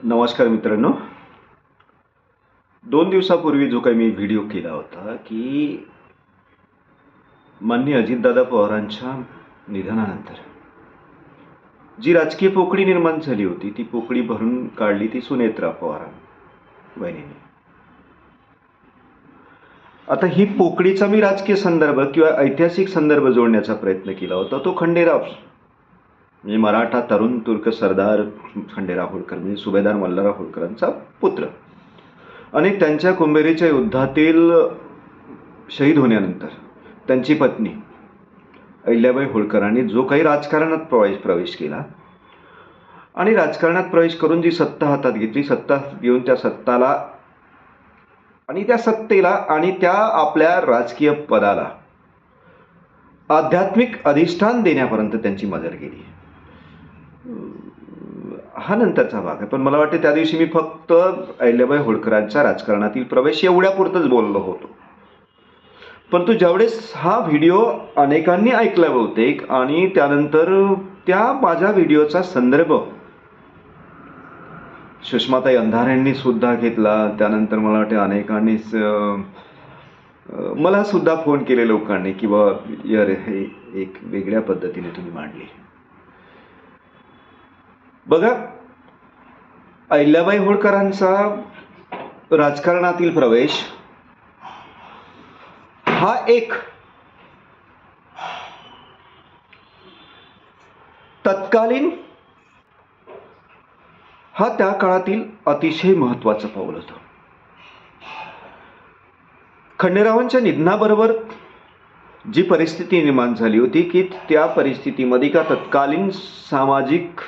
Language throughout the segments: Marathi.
नमस्कार मित्रांनो. दोन दिवसापूर्वी जो काही मी व्हिडिओ केला होता की माननीय अजितदादा पवारांच्या निधनानंतर जी राजकीय पोकळी निर्माण झाली होती ती पोकळी भरून काढली ती सुनेत्रा पवार बहिणीने आता ही पोकळीचा मी राजकीय संदर्भ किंवा ऐतिहासिक संदर्भ जोडण्याचा प्रयत्न केला होता तो खंडेराव म्हणजे मराठा तरुण तुर्क सरदार खंडेराव होळकर म्हणजे सुभेदार मल्हारराव होळकरांचा पुत्र. आणि त्यांच्या कुंभेरीच्या युद्धातील शहीद होण्यानंतर त्यांची पत्नी अहिल्याबाई होळकरांनी जो काही राजकारणात प्रवेश प्रवेश केला आणि राजकारणात प्रवेश करून जी सत्ता हातात घेतली सत्ता घेऊन त्या सत्ताला आणि त्या सत्तेला आणि त्या आपल्या राजकीय पदाला आध्यात्मिक अधिष्ठान देण्यापर्यंत त्यांची मदत गेली हा नंतरचा भाग आहे. पण मला वाटते त्या दिवशी मी फक्त अहिल्याबाई होळकरांच्या राजकारणातील प्रवेश एवढ्यापुरतंच बोललो होतो. परंतु ज्यावेळेस हा व्हिडिओ अनेकांनी ऐकला बहुतेक आणि त्यानंतर त्या माझ्या व्हिडिओचा संदर्भ सुषमाताई अंधारेंनी सुद्धा घेतला. त्यानंतर मला वाटते अनेकांनीच मला सुद्धा फोन केले लोकांनी की बाबा यार हे एक वेगळ्या पद्धतीने तुम्ही मांडली. बघा अहिल्याबाई होळकरांचा राजकारणातील प्रवेश हा एक तत्कालीन हा त्या काळातील अतिशय महत्वाचं पाऊल होतं. खंडेरावांच्या निधनाबरोबर जी परिस्थिती निर्माण झाली होती की त्या परिस्थितीमध्ये का तत्कालीन सामाजिक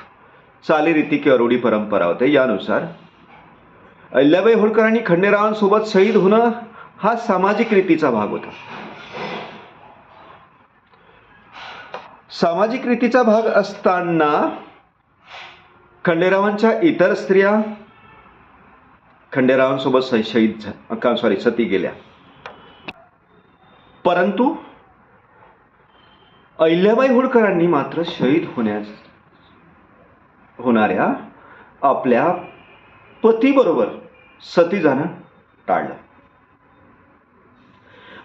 चालीरीती किंवा रूढी परंपरा होते यानुसार अहिल्याबाई होळकरांनी खंडेरावांसोबत शहीद होणं हा सामाजिक रीतीचा भाग होता. सामाजिक रीतीचा भाग असताना खंडेरावांच्या इतर स्त्रिया खंडेरावांसोबत शहीद का सॉरी सती गेल्या. परंतु अहिल्याबाई होळकरांनी मात्र शहीद होण्यास होणाऱ्या आपल्या पतीबरोबर सती जाणं टाळलं.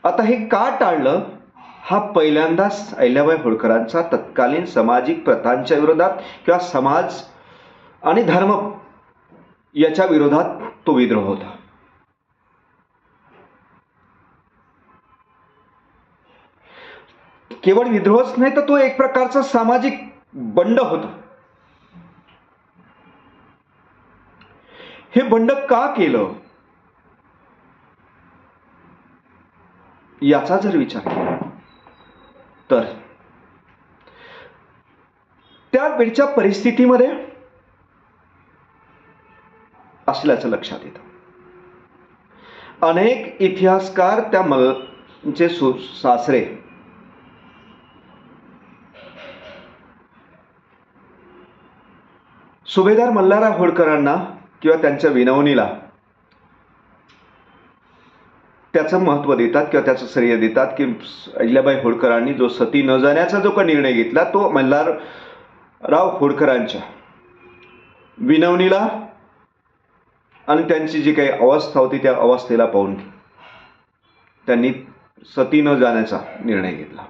आता हे का टाळलं? हा पहिल्यांदाच अहिल्याबाई होळकरांचा तत्कालीन सामाजिक प्रथांच्या विरोधात किंवा समाज आणि धर्म याच्या विरोधात तो विद्रोह होता. केवळ विद्रोहच नाही तर तो एक प्रकारचा सामाजिक बंड होता. हे बंड का केलं? याचा जर विचार केला तर? त्या वेळच्या परिस्थितीमध्ये असल्याचं लक्षात येतं. अनेक इतिहासकार त्या मलचे सु सासरे सुभेदार मल्हारराव होळकरांना किंवा त्यांच्या विनवणीला. त्याचं महत्त्व देतात किंवा त्याचं श्रेय देतात की अहिल्याबाई होळकरांनी जो सती न जाण्याचा जो काही निर्णय घेतला तो मल्हारराव होळकरांच्या. विनवणीला आणि त्यांची जी काही अवस्था होती त्या अवस्थेला पाहून त्यांनी सती न जाण्याचा निर्णय घेतला.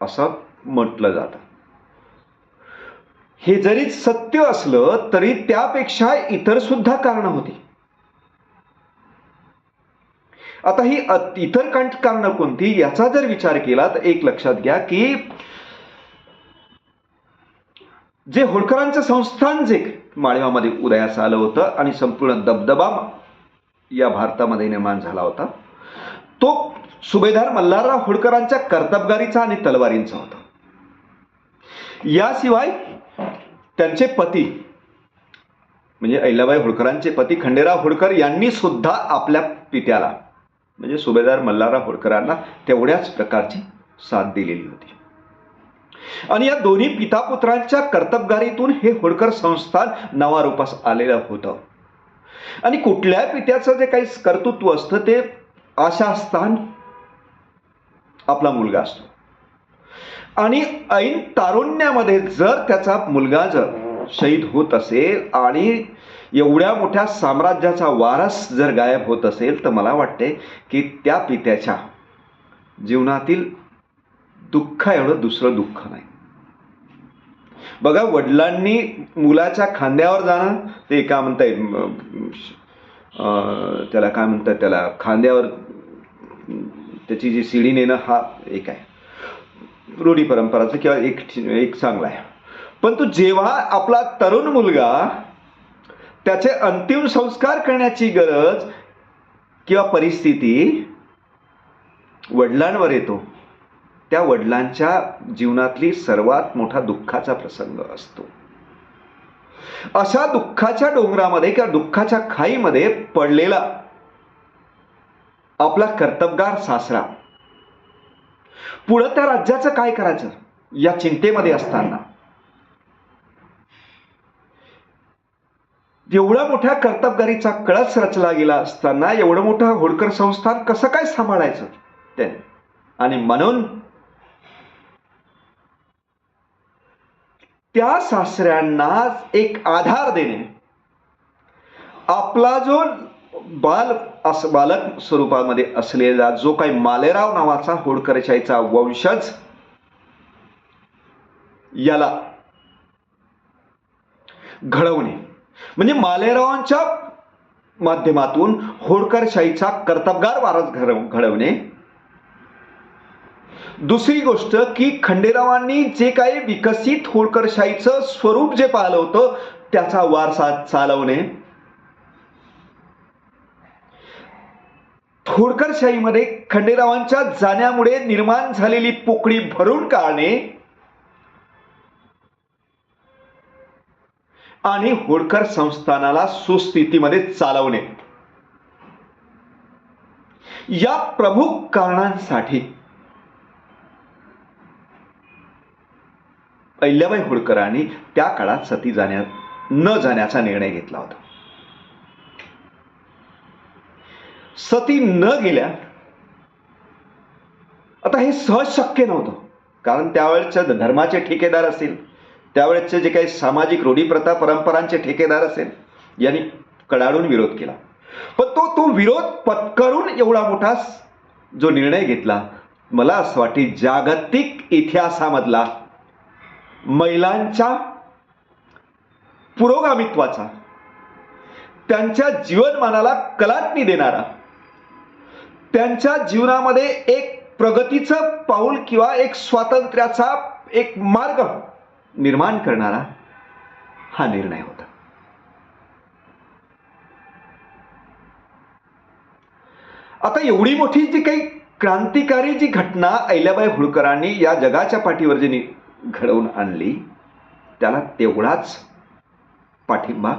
असं म्हटलं जातं. हे जरी सत्य असलं तरी त्यापेक्षा इतर सुद्धा कारणं होती. आता ही इतर कारणं कोणती? याचा जर विचार केला तर एक लक्षात घ्या की जे होळकरांचं संस्थान जे माळेवामध्ये उदयास आलं होतं आणि संपूर्ण दबदबा या भारतामध्ये निर्माण झाला होता तो सुभेदार मल्हारराव होळकरांच्या कर्तबगारीचा आणि तलवारींचा होता. याशिवाय त्यांचे पती म्हणजे अहिल्याबाई होळकरांचे पती खंडेराव होळकर यांनी सुद्धा आपल्या पित्याला म्हणजे सुभेदार मल्हारराव होळकरांना तेवढ्याच प्रकारची साथ दिलेली होती. आणि या दोन्ही पितापुत्रांच्या कर्तबगारीतून हे होळकर संस्थान नवारूपास आलेलं होतं. आणि कुठल्या पित्याचं जे काही कर्तृत्व असतं ते आशास्थान आपला मुलगा असतो. आणि ऐन तारुण्यामध्ये जर त्याचा मुलगा जर शहीद होत असेल आणि एवढ्या मोठ्या साम्राज्याचा वारस जर गायब होत असेल तर मला वाटते की त्या पित्याच्या जीवनातील दुःख एवढं दुसरं दुःख नाही. बघा वडिलांनी मुलाच्या खांद्यावर जाणं ते काय म्हणता त्याला काय म्हणतात त्याला खांद्यावर त्याची जी शिडी नेणं हा एक आहे. रूढी परंपराचं किंवा एक एक चांगला आहे. पण तो जेव्हा आपला तरुण मुलगा त्याचे अंतिम संस्कार करण्याची गरज किंवा परिस्थिती वडिलांवर येतो त्या वडिलांच्या जीवनातली सर्वात मोठा दुःखाचा प्रसंग असतो. अशा दुःखाच्या डोंगरामध्ये किंवा दुःखाच्या खाईमध्ये पडलेला आपला कर्तबगार सासरा पुढं त्या राज्याचं काय करायचं? या चिंतेमध्ये असताना. एवढ्या मोठ्या कर्तबगारीचा कळस रचला गेला असताना एवढं मोठं होडकर संस्थान कसं काय सांभाळायचं ते आणि म्हणून त्या सासऱ्यांना एक आधार देणे. आपला जो बाल अस बालक स्वरूपामध्ये असलेला जो काही मालेराव नावाचा होडकरशाहीचा वंशज याला घडवणे. म्हणजे मालेरावांच्या माध्यमातून होडकरशाहीचा कर्तबगार वारस घडव घडवणे. दुसरी गोष्ट की खंडेरावांनी जे काही विकसित होळकरशाहीचं स्वरूप जे पाहिलं होतं त्याचा वारसा चालवणे. थोडकरशाहीमध्ये खंडेरावांच्या जाण्यामुळे निर्माण झालेली पोकळी भरून काढणे आणि होळकर संस्थानाला सुस्थितीमध्ये चालवणे. या प्रमुख कारणांसाठी अहिल्याबाई होळकरांनी त्या काळात सती जाण्या न जाण्याचा निर्णय घेतला होता. सती न गेल्या आता हे सहज शक्य नव्हतं. कारण त्यावेळेच्या धर्माचे ठेकेदार असतील त्यावेळेचे जे काही सामाजिक रूढीप्रथा परंपरांचे ठेकेदार असेल यांनी कडाडून विरोध केला. पण तो तो विरोध पत्करून एवढा मोठा जो निर्णय घेतला मला असं वाटते जागतिक इतिहासामधला महिलांच्या पुरोगामित्वाचा त्यांच्या जीवनमानाला कलाटणी देणारा त्यांच्या जीवनामध्ये एक प्रगतीचं पाऊल किंवा एक स्वातंत्र्याचा एक मार्ग निर्माण करणारा हा निर्णय होता. आता एवढी मोठी जी काही क्रांतिकारी जी घटना अहिल्याबाई होळकरांनी या जगाच्या पाठीवर जी नि- घडवून आणली त्याला तेवढाच पाठिंबा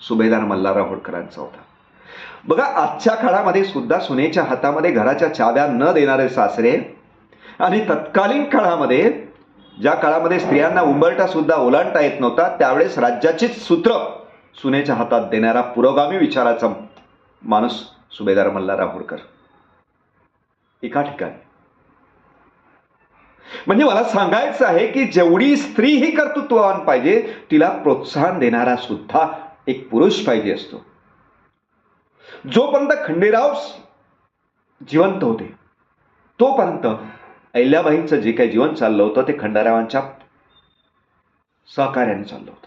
सुभेदार मल्हारराव होळकरांचा होता. बघा आजच्या काळामध्ये सुद्धा सुनेच्या हातामध्ये घराच्या चाव्या न देणारे सासरे आणि तत्कालीन काळामध्ये ज्या काळामध्ये स्त्रियांना उंबरटा सुद्धा ओलांडता येत नव्हता त्यावेळेस राज्याचीच सूत्र सुनेच्या हातात देणारा पुरोगामी विचाराचा माणूस सुभेदार मल्हारराव होळकर एका ठिकाणी. म्हणजे मला सांगायचं आहे की जेवढी स्त्री ही कर्तृत्ववान पाहिजे तिला प्रोत्साहन देणारा सुद्धा एक पुरुष पाहिजे असतो. जोपर्यंत खंडेराव जिवंत होते तोपर्यंत अहिल्याबाईंचं जे काही जीवन चाललं होतं ते खंडारावांच्या सहकार्याने चाललं होतं.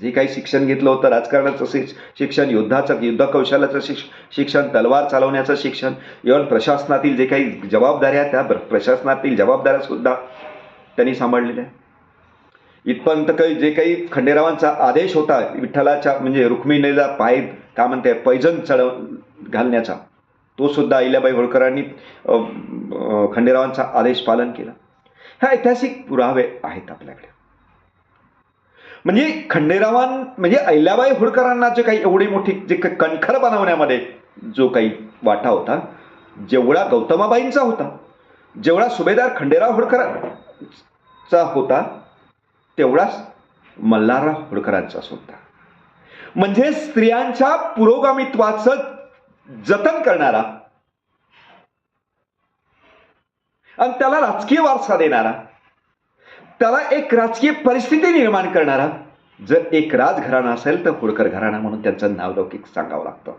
जे काही शिक्षण घेतलं होतं राजकारणाचं शिक- शिक्षण युद्धाचं युद्ध कौशल्याचं शिक्ष शिक्षण तलवार चालवण्याचं शिक्षण इव्हन प्रशासनातील जे काही जबाबदाऱ्या त्या प्रशासनातील जबाबदाऱ्या सुद्धा त्यांनी सांभाळलेल्या इथपर्यंत काही जे काही खंडेरावांचा आदेश होता विठ्ठलाच्या म्हणजे रुक्मिणीला पाय काय म्हणते पैजन चढव घालण्याचा. तो सुद्धा अहिल्याबाई होळकरांनी खंडेरावांचा आदेश पालन केला. ह्या ऐतिहासिक पुरावे आहेत आपल्याकडे. म्हणजे खंडेरावां म्हणजे अहिल्याबाई होळकरांना जे काही एवढी मोठी जे काही कणखर बनवण्यामध्ये जो काही वाटा होता जेवढा गौतमाबाईंचा होता जेवढा सुभेदार खंडेराव होळकरांचा होता तेवढाच मल्हारराव होळकरांचा होता म्हणजे स्त्रियांच्या पुरोगामित्वाचं जतन करणारा. आणि त्याला राजकीय वारसा देणारा. त्याला एक राजकीय परिस्थिती निर्माण करणारा. जर एक राजघराणा असेल तर होळकर घराणा म्हणून त्यांचं नाव लौकिक सांगावं लागतं.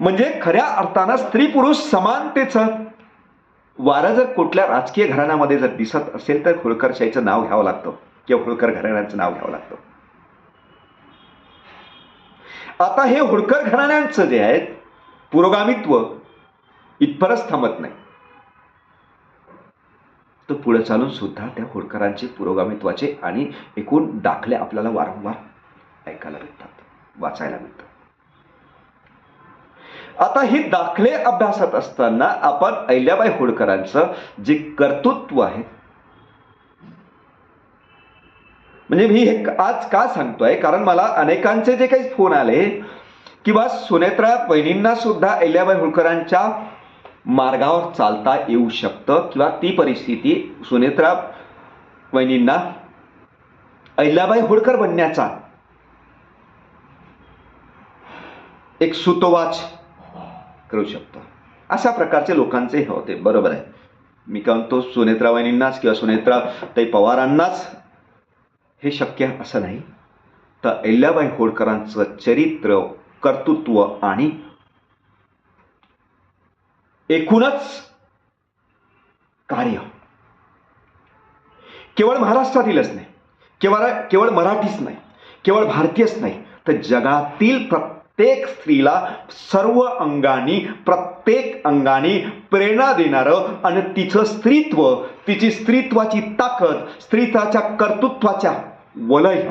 म्हणजे खऱ्या अर्थानं स्त्री पुरुष समानतेचं. वारं जर कुठल्या राजकीय घराण्यामध्ये जर दिसत असेल तर होळकरशाहीचं नाव घ्यावं लागतं. किंवा होळकर घराण्याचं नाव घ्यावं लागतं. आता हे होळकर घराण्यांचं जे आहे पुरोगामित्व इथपरच थांबत नाही. तर पुढे चालून सुद्धा त्या होळकरांचे पुरोगामित्वाचे आणि एकूण दाखले आपल्याला वारंवार ऐकायला भेटतात वाचायला मिळतात आता हे दाखले अभ्यासात असताना आपण अहिल्याबाई होळकरांचं जे कर्तृत्व आहे म्हणजे मी हे आज का सांगतोय? कारण मला अनेकांचे जे काही फोन आले किंवा सुनेत्रा बहिणींना सुद्धा अहिल्याबाई होळकरांच्या मार्गावर चालता येऊ शकतं किंवा ती परिस्थिती सुनेत्रा वहिनींना अहिल्याबाई होळकर बनण्याचा एक सुतोवाच करू शकतो. अशा प्रकारचे लोकांचे होते. बरोबर आहे. मी काय म्हणतो? सुनेत्रा वहिनींनाच किंवा सुनेत्रा ताई पवारांनाच हे शक्य असं नाही. तर अहिल्याबाई होळकरांचं चरित्र कर्तृत्व आणि एकूणच कार्य. केवळ महाराष्ट्रातीलच नाही केवळ केवळ मराठीच नाही केवळ भारतीयच नाही तर जगातील प्रत्येक स्त्रीला सर्व अंगाने प्रत्येक अंगाने प्रेरणा देणारं आणि तिचं स्त्रीत्व तिची स्त्रीत्वाची ताकद स्त्रीत्वाच्या कर्तृत्वाच्या वलय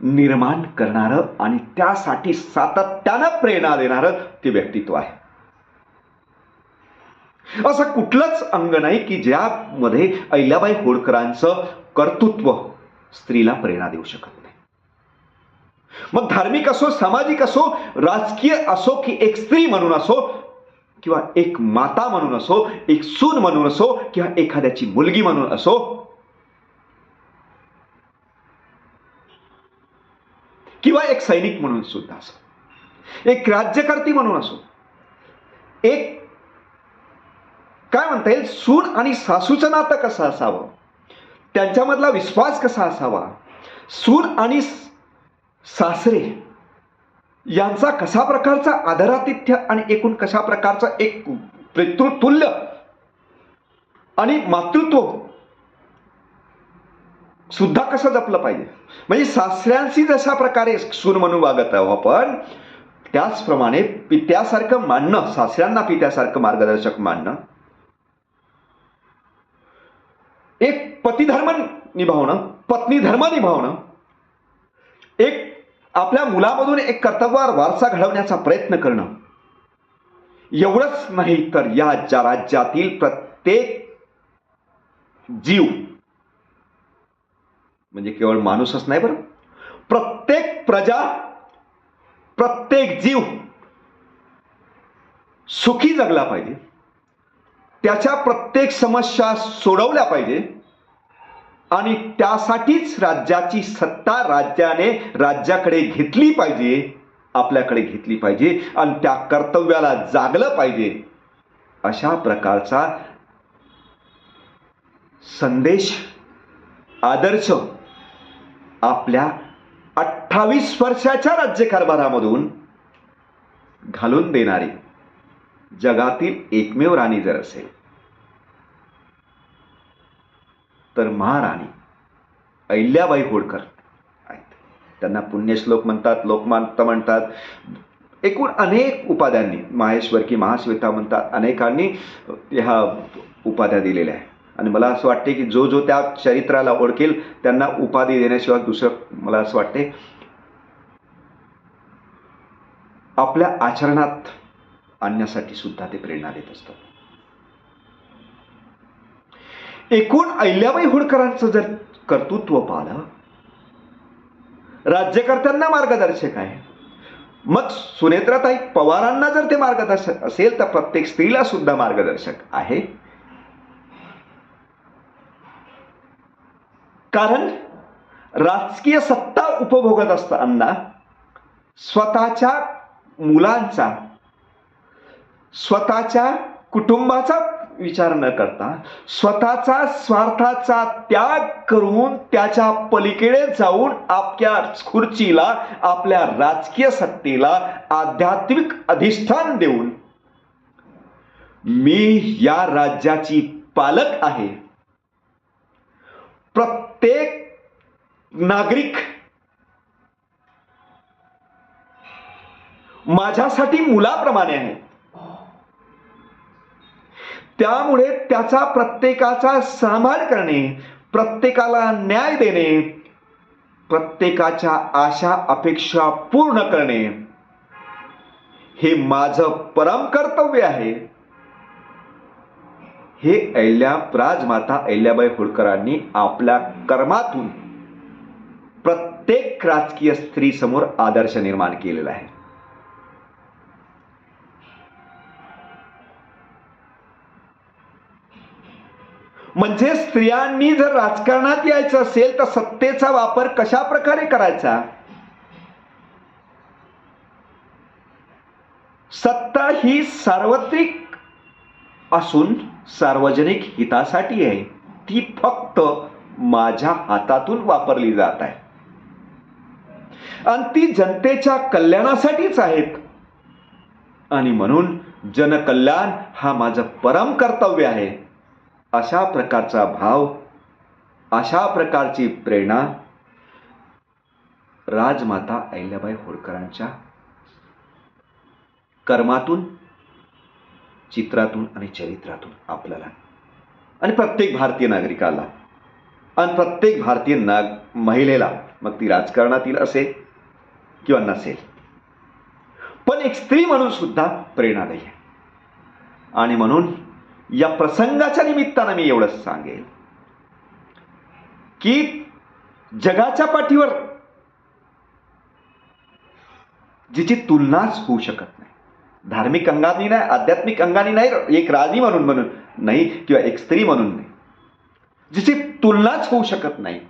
निर्माण करणारं आणि त्यासाठी सातत्यानं प्रेरणा देणारं ते व्यक्तित्व आहे. असं कुठलंच अंग नाही की ज्यामध्ये अहिल्याबाई होळकरांचं कर्तृत्व स्त्रीला प्रेरणा देऊ शकत नाही. मग धार्मिक असो सामाजिक असो राजकीय असो की एक स्त्री म्हणून असो किंवा एक माता म्हणून असो एक सून म्हणून असो किंवा एखाद्याची मुलगी म्हणून असो किंवा एक सैनिक म्हणून सुद्धा असो एक राज्यकर्ती म्हणून असो एक काय म्हणता येईल सून आणि सासूचं नातं कसं असावं? त्यांच्यामधला विश्वास कसा असावा? सून आणि सासरे यांचा कशा प्रकारचा आदरातिथ्य आणि एकूण कशा प्रकारचा एक पितृतुल्य आणि मातृत्व सुद्धा कसं जपलं पाहिजे? म्हणजे सासऱ्यांशी जशा प्रकारे सून म्हणून वागत आहोत आपण त्याचप्रमाणे पित्यासारखं मानणं सासऱ्यांना पित्यासारखं मार्गदर्शक मानणं एक पतिधर्म निभावणं पत्नी धर्म निभावणं एक आपल्या मुलामधून एक कर्तव्यवार वारसा घडवण्याचा प्रयत्न करणं. एवढंच नाही तर या ज्या राज्यातील प्रत्येक जीव म्हणजे केवळ माणूसच नाही बरं प्रत्येक प्रजा प्रत्येक जीव सुखी जगला पाहिजे. त्याच्या प्रत्येक समस्या सोडवल्या पाहिजे. आणि त्यासाठीच राज्याची सत्ता राज्याने राज्याकडे घेतली पाहिजे आपल्याकडे घेतली पाहिजे आणि त्या कर्तव्याला जागलं पाहिजे अशा प्रकारचा संदेश आदर्श आपल्या अठ्ठावीस वर्षाच्या राज्यकारभारामधून घालून देणारी जगातील एकमेव राणी जर असेल तर महाराणी अहिल्याबाई होळकर आहेत. त्यांना पुण्यश्लोक म्हणतात लोकमान्यता म्हणतात. एकूण अनेक उपाध्यांनी माहेश्वर की महाश्वेता म्हणतात अनेकांनी ह्या उपाध्या दिलेल्या आहेत. आणि मला असं वाटते की जो जो त्या चरित्राला ओळखेल त्यांना उपाधी देण्याशिवाय दुसरं मला असं वाटते आपल्या आचरणात आणण्यासाठी सुद्धा ते प्रेरणा देत असतात. एकूण अहिल्याबाई होळकरांचं जर कर्तृत्व पाहिलं राज्यकर्त्यांना मार्गदर्शक आहे. मग सुनेत्राताई पवारांना जर ते मार्गदर्शक असेल तर प्रत्येक स्त्रीला सुद्धा मार्गदर्शक आहे. कारण राजकीय सत्ता उपभोगत असताना स्वतःच्या मुलांचा स्वतःच्या कुटुंबाचा विचार न करता स्वतःचा स्वार्थाचा त्याग करून त्याच्या पलीकडे जाऊन आपल्या खुर्चीला आपल्या राजकीय सत्तेला आध्यात्मिक अधिष्ठान देऊन मी या राज्याची पालक आहे. प्रत्येक नागरिक माझ्यासाठी मुलाप्रमाणे आहे. त्यामुळे त्याचा प्रत्येकाचा सांभाळ करणे प्रत्येकाला न्याय देणे प्रत्येकाच्या आशा अपेक्षा पूर्ण करणे हे माझं परम कर्तव्य आहे. हे अहिल्या राजमाता अहिल्याबाई होळकरांनी आपल्या कर्मातून प्रत्येक राजकीय स्त्री समोर आदर्श निर्माण केलेला आहे. म्हणजे स्त्रियांनी जर राजकारणात यायचं असेल तर सत्तेचा वापर कशा प्रकारे करायचा? सत्ता ही सार्वत्रिक असून सार्वजनिक हितासाठी आहे. ती फक्त माझ्या हातातून वापरली जात आहे. आणि ती जनतेच्या कल्याणासाठीच आहेत. आणि म्हणून जनकल्याण हा माझं परम कर्तव्य आहे. अशा प्रकारचा भाव अशा प्रकारची प्रेरणा राजमाता अहिल्याबाई होळकरांच्या कर्मातून चित्रातून आणि चरित्रातून आपल्याला. आणि प्रत्येक भारतीय नागरिकाला आणि प्रत्येक भारतीय नाग महिलेला मग ती राजकारणातील असेल किंवा नसेल. पण एक स्त्री म्हणून सुद्धा प्रेरणादायी आहे. आणि म्हणून या प्रसंगाच्या निमित्तानं मी एवढंच सांगेल की जगाच्या पाठीवर जिची तुलनाच होऊ शकत नाही. धार्मिक अंगाने नाही आध्यात्मिक अंगाने नाही एक राणी म्हणून म्हणून नाही किंवा एक स्त्री म्हणून नाही. जिची तुलनाच होऊ शकत नाही.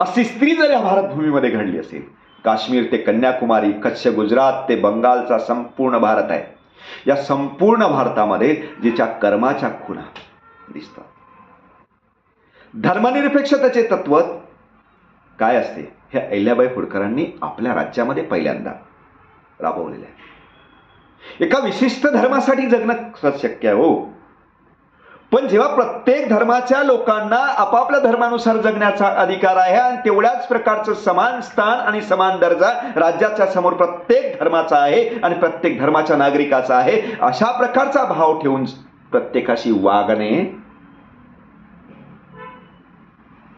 अशी स्त्री जर या भारतभूमीमध्ये घडली असेल काश्मीर ते कन्याकुमारी कच्छ गुजरात ते बंगालचा संपूर्ण भारत आहे या संपूर्ण भारतामध्ये जिच्या कर्माच्या खुणा दिसतात. धर्मनिरपेक्षतेचे तत्व काय असते? हे अहिल्याबाई होळकरांनी आपल्या राज्यामध्ये पहिल्यांदा राबवलेले आहे. एका विशिष्ट धर्मासाठी जगणं शक्य आहे हो. पण जेव्हा प्रत्येक धर्माच्या लोकांना आपापल्या धर्मानुसार जगण्याचा अधिकार आहे आणि तेवढ्याच प्रकारचं समान स्थान आणि समान दर्जा राज्याच्या समोर प्रत्येक धर्माचा आहे आणि प्रत्येक धर्माच्या नागरिकाचा आहे अशा प्रकारचा भाव ठेवून प्रत्येकाशी वागणे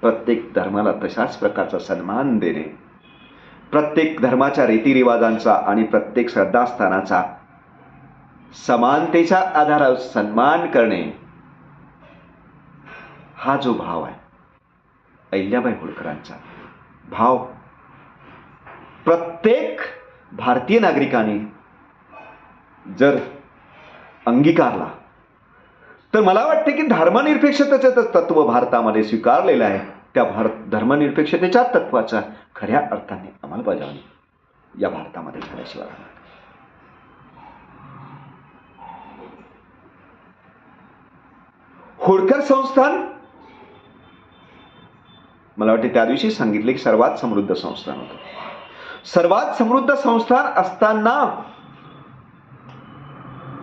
प्रत्येक धर्माला तशाच प्रकारचा सन्मान देणे प्रत्येक धर्माच्या रीतिरिवाजांचा आणि प्रत्येक श्रद्धास्थानाचा समानतेच्या आधारावर सन्मान करणे हा जो भाव आहे अहिल्याबाई होळकरांचा भाव प्रत्येक भारतीय नागरिकाने जर अंगीकारला तर मला वाटते की धर्मनिरपेक्षतेचं तत्व भारतामध्ये स्वीकारलेलं आहे त्या भारत धर्मनिरपेक्षतेच्या तत्वाचा खऱ्या अर्थाने अंमलबजावणी या भारतामध्ये झाल्याशिवाय होळकर संस्थान मला वाटते त्या दिवशी सांगितले की सर्वात समृद्ध संस्थान होतं. सर्वात समृद्ध संस्थान असताना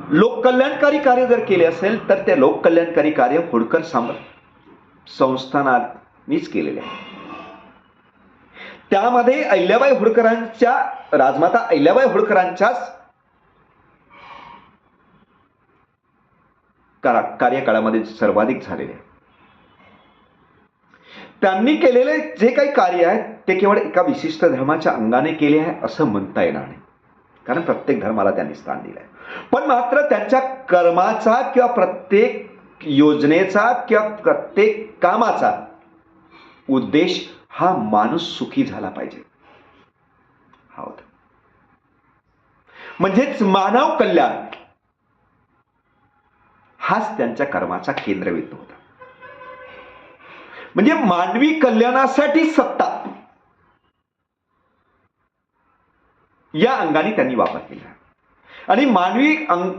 लोककल्याणकारी कार्य जर केले असेल तर ते लोककल्याणकारी कार्य होडकर सम संस्थानानेच केलेले आहे. त्यामध्ये अहिल्याबाई होडकरांच्या राजमाता अहिल्याबाई होडकरांच्याच करा कार्यकाळामध्ये सर्वाधिक झालेले आहे त्यांनी केलेले जे काही कार्य आहे ते केवळ एका विशिष्ट धर्माच्या अंगाने केले आहे असं म्हणता येणार नाही. कारण प्रत्येक धर्माला त्यांनी स्थान दिलं आहे पण मात्र त्यांच्या कर्माचा किंवा प्रत्येक योजनेचा किंवा प्रत्येक कामाचा उद्देश हा माणूस सुखी झाला पाहिजे. हा होता. म्हणजेच मानव कल्याण हाच त्यांच्या कर्माचा केंद्रबिंदू होता. म्हणजे मानवी कल्याणासाठी सत्ता. या अंगाने त्यांनी वापर केला. आणि मानवी अंग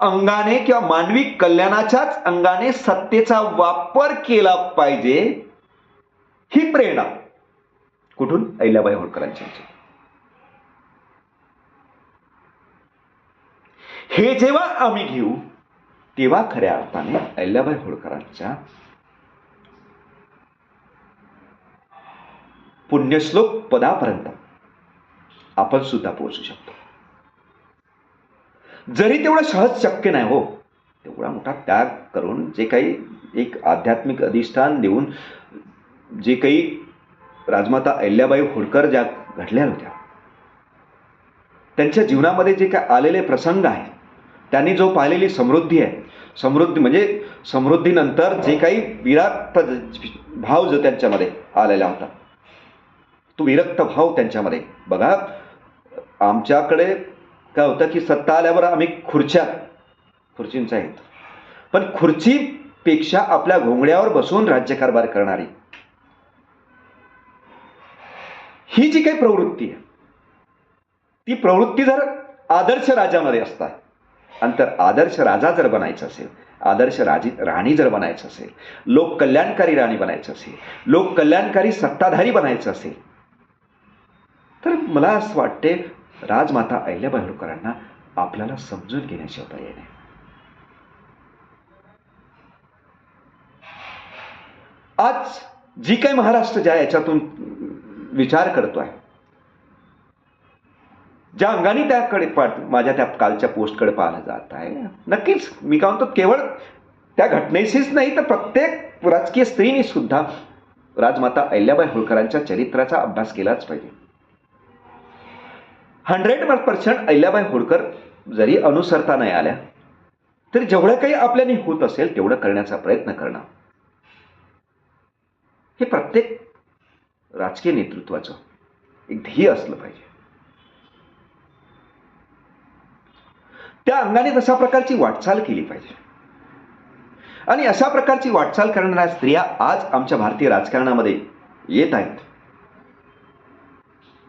अंगाने किंवा मानवी कल्याणाच्याच अंगाने सत्तेचा वापर केला पाहिजे ही प्रेरणा कुठून? अहिल्याबाई होळकरांची हे जेव्हा आम्ही घेऊ तेव्हा खऱ्या अर्थाने अहिल्याबाई होळकरांच्या पुण्यश्लोक पदापर्यंत. आपण सुद्धा पोहोचू शकतो. जरी तेवढं सहज शक्य नाही हो तेवढा मोठा त्याग करून जे काही एक आध्यात्मिक अधिष्ठान देऊन जे काही राजमाता अहिल्याबाई होळकर ज्या घडल्या होत्या त्यांच्या जीवनामध्ये जे काय आलेले प्रसंग आहेत त्यांनी जो पाहिलेली समृद्धी आहे समृद्धी म्हणजे समृद्धीनंतर जे काही विराट भाव जो त्यांच्यामध्ये आलेला होता तो विरक्त भाव त्यांच्यामध्ये. बघा आमच्याकडे काय होतं की सत्ता आल्यावर आम्ही खुर्च्या खुर्चींचा आहेत पण खुर्चीपेक्षा आपल्या घोंगड्यावर बसून राज्यकारभार करणारी ही जी काही प्रवृत्ती आहे ती प्रवृत्ती जर आदर्श राजामध्ये असतात आणि तर आदर्श राजा जर बनायचं असेल आदर्श राजी राणी जर बनायचं असेल लोक कल्याणकारी राणी बनायचं असेल लोक कल्याणकारी सत्ताधारी बनायचं असेल तर मला असं वाटते राजमाता अहिल्याबाई होळकरांना आपल्याला समजून घेण्याची होता येणे आज जी काही महाराष्ट्र ज्या याच्यातून विचार करतोय ज्या अंगाने त्याकडे माझ्या त्या कालच्या पोस्टकडे पाहिलं जात आहे नक्कीच मी काय म्हणतो केवळ त्या घटनेशीच नाही तर प्रत्येक राजकीय स्त्रीने सुद्धा राजमाता अहिल्याबाई होळकरांच्या चरित्राचा अभ्यास केलाच पाहिजे. हंड्रेड पर्सेंट अहिल्याबाई होळकर जरी अनुसरता नाही आल्या तरी जेवढं काही आपल्याने होत असेल तेवढं करण्याचा प्रयत्न करणं. हे प्रत्येक राजकीय नेतृत्वाचं एक ध्येय असलं पाहिजे. त्या अंगाने तशा प्रकारची वाटचाल केली पाहिजे. आणि अशा प्रकारची वाटचाल करणाऱ्या स्त्रिया आज आमच्या भारतीय राजकारणामध्ये येत आहेत.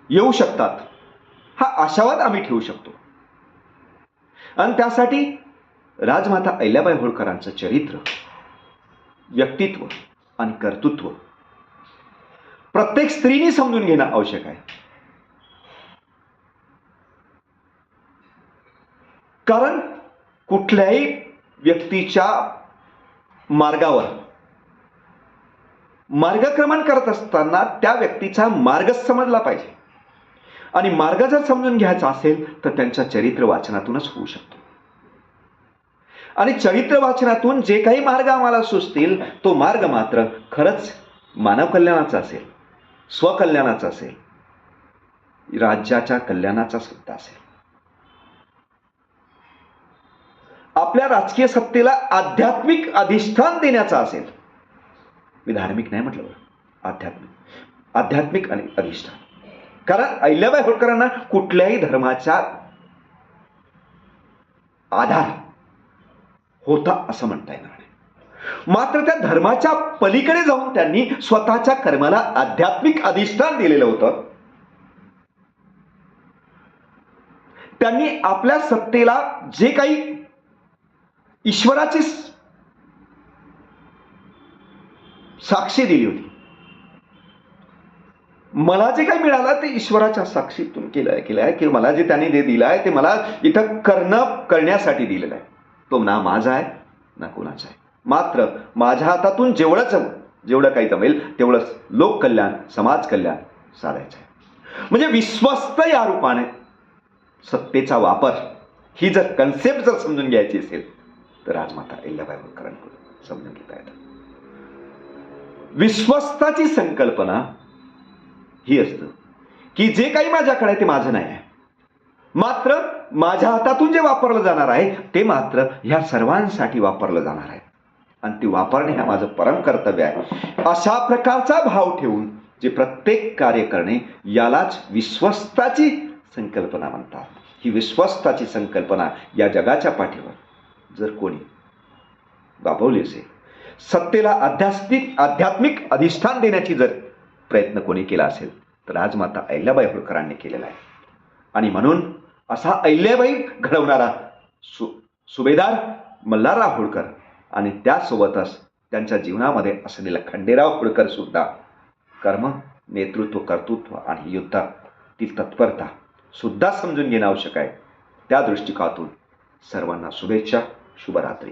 येऊ शकतात. हा आशावाद आम्ही ठेवू शकतो. आणि त्यासाठी राजमाता अहिल्याबाई होळकरांचं चरित्र व्यक्तित्व आणि कर्तृत्व प्रत्येक स्त्रीने समजून घेणं आवश्यक आहे. कारण कुठल्याही व्यक्तीच्या मार्गावर मार्गक्रमण करत असताना त्या व्यक्तीचा मार्ग समजला पाहिजे. आणि मार्ग जर समजून घ्यायचा असेल तर त्यांच्या चरित्र वाचनातूनच होऊ शकतो. आणि चरित्र वाचनातून जे काही मार्ग आम्हाला सुचतील तो मार्ग मात्र खरंच मानव कल्याणाचा असेल स्वकल्याणाचा असेल राज्याच्या कल्याणाचा सुद्धा असेल. आपल्या राजकीय सत्तेला आध्यात्मिक अधिष्ठान देण्याचा असेल. मी धार्मिक नाही म्हटलं बरं आध्यात्मिक. आध्यात्मिक आणि अधिष्ठान. कारण अहिल्याबाई होळकरांना कुठल्याही धर्माचा आधार होता असं म्हणता येणार नाही. मात्र त्या धर्माच्या पलीकडे जाऊन त्यांनी स्वतःच्या कर्माला आध्यात्मिक अधिष्ठान दिलेलं होतं. त्यांनी आपल्या सत्तेला जे काही ईश्वराची साक्षी दिली होती. मला जे काही मिळालं ते ईश्वराच्या साक्षीतून केलं आहे केलं आहे. की मला जे त्याने जे दिलं आहे ते मला इथं करणं करण्यासाठी दिलेलं आहे. तो ना माझा आहे ना कोणाचा आहे. मात्र माझ्या हातातून जेवढं जम जेवढं काही जमेल तेवढंच लोककल्याण समाज कल्याण साधायचं आहे. म्हणजे विश्वस्त या रूपाने सत्तेचा वापर ही जर कन्सेप्ट जर समजून घ्यायची असेल तर राजमाता अहिल्याबाई होळकरांकडून समजून घेता येतं. विश्वस्ताची संकल्पना ही असतं. की जे काही माझ्याकडे आहे ते माझं नाही आहे. मात्र माझ्या हातातून जे वापरलं जाणार आहे ते मात्र ह्या सर्वांसाठी वापरलं जाणार आहे. आणि ते वापरणे हा माझं परम कर्तव्य आहे. अशा प्रकारचा भाव ठेवून जे प्रत्येक कार्य करणे यालाच विश्वस्ताची संकल्पना म्हणतात. ही विश्वस्ताची संकल्पना या जगाच्या पाठीवर. जर कोणी राबवली असेल सत्तेला आध्यात्मिक आध्यात्मिक अधिष्ठान देण्याची जर प्रयत्न कोणी केला असेल तर राजमाता अहिल्याबाई होळकरांनी केलेला आहे. आणि म्हणून असा अहिल्याबाई घडवणारा सु सुभेदार मल्हारराव होळकर आणि त्यासोबतच त्यांच्या जीवनामध्ये असलेला खंडेराव होळकर सुद्धा कर्म नेतृत्व कर्तृत्व आणि युद्धातील तत्परता सुद्धा समजून घेणं आवश्यक आहे. त्या दृष्टिकोनातून सर्वांना शुभेच्छा शुभरात्री.